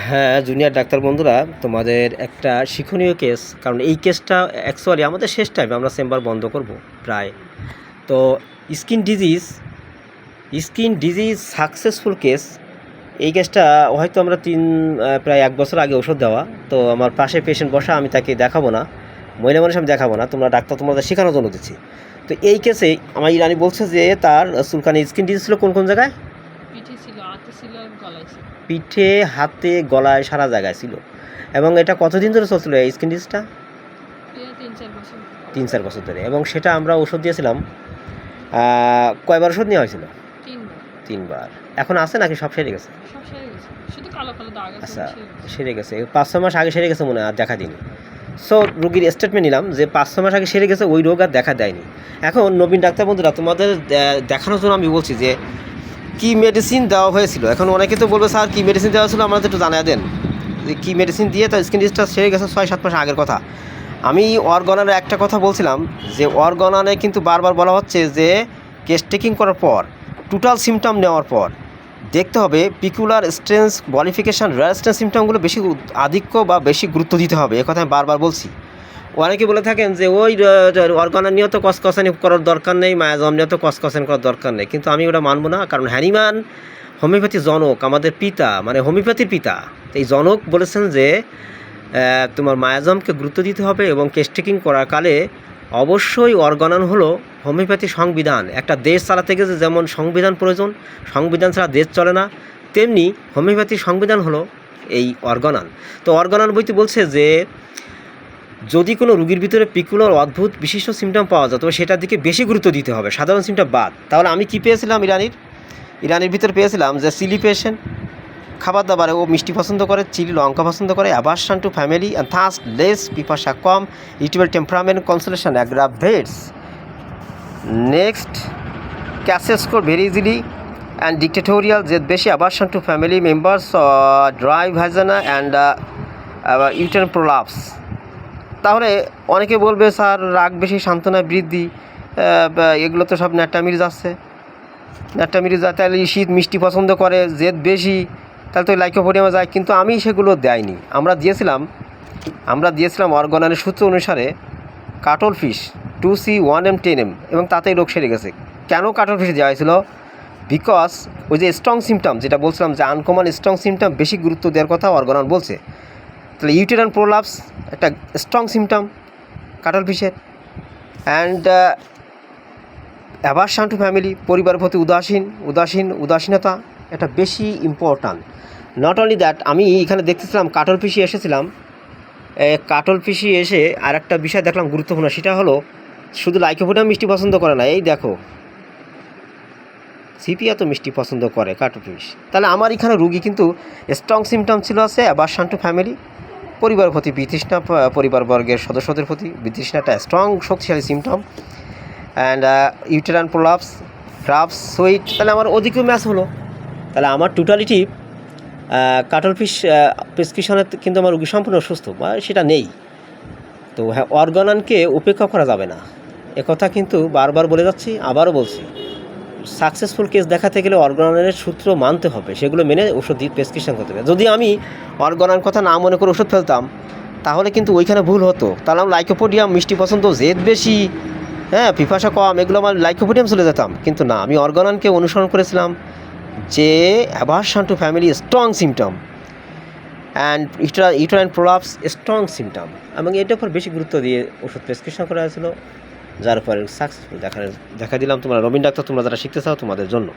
হ্যাঁ junior doctor বন্ধুরা, তোমাদের একটা শিক্ষণীয় কেস কারণ এই কেসটা অ্যাকচুয়ালি আমাদের শেষ টাইমে আমরা চেম্বার বন্ধ করব, প্রায়। তো skin disease skin disease successful case এই কেসটা হয়তো আমরা তিন প্রায় এক বছর আগে ওষুধ দেওয়া, তো আমার পাশে পেশেন্ট বসা, আমি তাকে দেখাবো না, মহিলা মানুষ আমি দেখাবো না, তোমরা ডাক্তার তোমাদের শেখানোর জন্য দিচ্ছি। তো এই কেসে আমার ইরানি বলছে যে তার চুলকানি স্কিন ডিজিজ ছিল কোন কোন জায়গায় পিঠে ছিল হাতে ছিল গলায় ছিল পিঠে হাতে গলায় সারা জায়গায় ছিল। এবং এটা কতদিন ধরে চলছিল এই স্কিন ডিজিজটা তিন চার বছর। ধরে। এবং সেটা আমরা ওষুধ দিয়েছিলাম কয়বার ওষুধ নেওয়া হয়েছিল? তিনবার। এখন আছে নাকি সব সেরে গেছে? আচ্ছা সেরে গেছে। পাঁচ ছ মাস আগে সেরে গেছে মনে হয় আর দেখা দিইনি সো রুগীর স্টেটমেন্ট নিলাম যে পাঁচ ছ মাস আগে সেরে গেছে ওই রোগ আর দেখা দেয়নি। এখন নবীন ডাক্তার বন্ধুরা তোমাদের দেখানোর জন্য আমি বলছি যে কি মেডিসিন দেওয়া হয়েছিল? এখন অনেকে তো বলবে, স্যার, কী মেডিসিন দেওয়া ছিল আমাদের একটু জানিয়ে দেন। যে কী মেডিসিন দিয়ে তার স্কিন ডিসটা সেরে গেছে ছয়, সাত মাস আগের কথা। আমি অর্গনানের একটা কথা বলছিলাম, যে অর্গনানে কিন্তু বারবার বলা হচ্ছে যে কেস টেকিং করার পর টোটাল সিমটম নেওয়ার পর, দেখতে হবে পিকুলার স্ট্রেন্স বলিফিকেশান রেজিস্ট্যান্স সিমটমগুলো বেশি আধিক্য বা বেশি গুরুত্ব দিতে হবে। কথা আমি বারবার বলছি। অনেকে বলে থাকেন যে ওই অর্গানার নিয়ে তো কসকসানি করার দরকার নেই মায়াজম নিয়ে তো কসকসানি করার দরকার নেই। কিন্তু আমি ওটা মানবো না, কারণ হ্যানিমান হোমিওপ্যাথি জনক, আমাদের পিতা মানে হোমিওপ্যাথির পিতা। এই জনক বলেছেন যে তোমার মায়াজমকে গুরুত্ব দিতে হবে এবং কেস্টেকিং করার কালে অবশ্যই অর্গানান হলো হোমিওপ্যাথি সংবিধান। একটা দেশ চালাতে গেছে যেমন সংবিধান প্রয়োজন, সংবিধান ছাড়া দেশ চলে না, তেমনি হোমিওপ্যাথি সংবিধান হলো এই অর্গানান। তো অর্গানান বইতে বলছে যে যদি কোনো রুগীর ভিতরে পিকুলার অদ্ভুত বিশিষ্ট সিমটম পাওয়া যায়, তবে সেটার দিকে বেশি গুরুত্ব দিতে হবে। সাধারণ সিমটম বাদ। তাহলে আমি কি পেয়েছিলাম ইরানির? ইরানির ভিতরে পেয়েছিলাম যে চিলি পেশেন্ট খাবার দাবারে ও মিষ্টি পছন্দ করে, চিলি লঙ্কা পছন্দ করে aversion to family and thus less পিপাসা কম irritable temperament consolation aggravates next cases score very easily and dictatorial যে বেশি aversion to family members dry vagina and uterine prolapse তাহলে অনেকে বলবে, স্যার, রাগ বেশি, সান্ত্বনা বৃদ্ধি এগুলো তো সব ন্যাটামির যাচ্ছে। ন্যাটামির যায় তাহলে শীত মিষ্টি পছন্দ করে, জেদ বেশি, তাহলে তো লাইকোপোডিয়ামে যায়। কিন্তু আমি সেগুলো দেয়নি। আমরা দিয়েছিলাম আমরা দিয়েছিলাম অর্গনানের সূত্র অনুসারে cuttle fish two C one M, ten M, এবং তাতেই রোগ সেরে গেছে। কেন কাটল ফিশ দেওয়া হয়েছিল? বিকজ ওই যে স্ট্রং সিমটম যেটা বলছিলাম যে আনকমন স্ট্রং সিমটম বেশি গুরুত্ব দেওয়ার কথা অর্গনান বলছে। তাহলে ইউটেরান প্রোলাপস একটা স্ট্রং সিমটম কাটল ফিশের অ্যান্ড অ্যাভার্সান টু ফ্যামিলি পরিবারের প্রতি উদাসীন উদাসীন, উদাসীনতা এটা বেশি ইম্পর্ট্যান্ট নট অনলি দ্যাট আমি এখানে দেখতেছিলাম কাটল পিসি এসেছিলাম। কাটল পিসি এসে আর একটা বিষয় দেখলাম গুরুত্বপূর্ণ, সেটা হলো শুধু লাইকোপোডিয়াম মিষ্টি পছন্দ করে না, এই দেখো। সিপিয়া তো মিষ্টি পছন্দ করে কাটল ফিশ তাহলে আমার এখানে রুগী কিন্তু স্ট্রং সিমটম ছিল আছে অ্যাভার্সান টু ফ্যামিলি পরিবারের প্রতি বিতৃষ্ণা পরিবারবর্গের সদস্যদের প্রতি বিতৃষ্ণা একটা স্ট্রং শক্তিশালী symptom and uterine prolapse craves sweet তাহলে আমার ওদিকেও ম্যাচ হলো। তাহলে আমার টোটালিটি কাটল ফিশ প্রেসক্রিপশনে কিন্তু আমার রুগী সম্পূর্ণ সুস্থ বা সেটা নেই। তো হ্যাঁ অর্গানানকে উপেক্ষা করা যাবে না। একথা কিন্তু বারবার বলে যাচ্ছি, আবারও বলছি। সাকসেসফুল কেস দেখাতে গেলে অর্গানানের সূত্র মানতে হবে। সেগুলো মেনে ওষুধ দিয়ে প্রেসক্রিপশন করতে হবে। যদি আমি অর্গানান কথা না মনে করে ওষুধ ফেলতাম, তাহলে কিন্তু ওইখানে ভুল হতো। তাহলে আমি লাইকোপোডিয়াম মিষ্টি পছন্দ, জেদ বেশি হ্যাঁ পিপাসা কম, এগুলো আমার লাইকোপোডিয়াম চলে যেতাম। কিন্তু না, আমি অর্গানানকে অনুসরণ করেছিলাম, যে aversion to family strong symptom and eta uterine prolapse strong symptom এবং এটার উপর বেশি গুরুত্ব দিয়ে ওষুধ প্রেসক্রিপশন করা হয়েছিল। যার পরে সাকসেসফুল দেখা দেখা দিলাম। তোমরা রবীন্দ্র ডাক্তার, তোমরা যারা শিখতে চাও তোমাদের জন্য।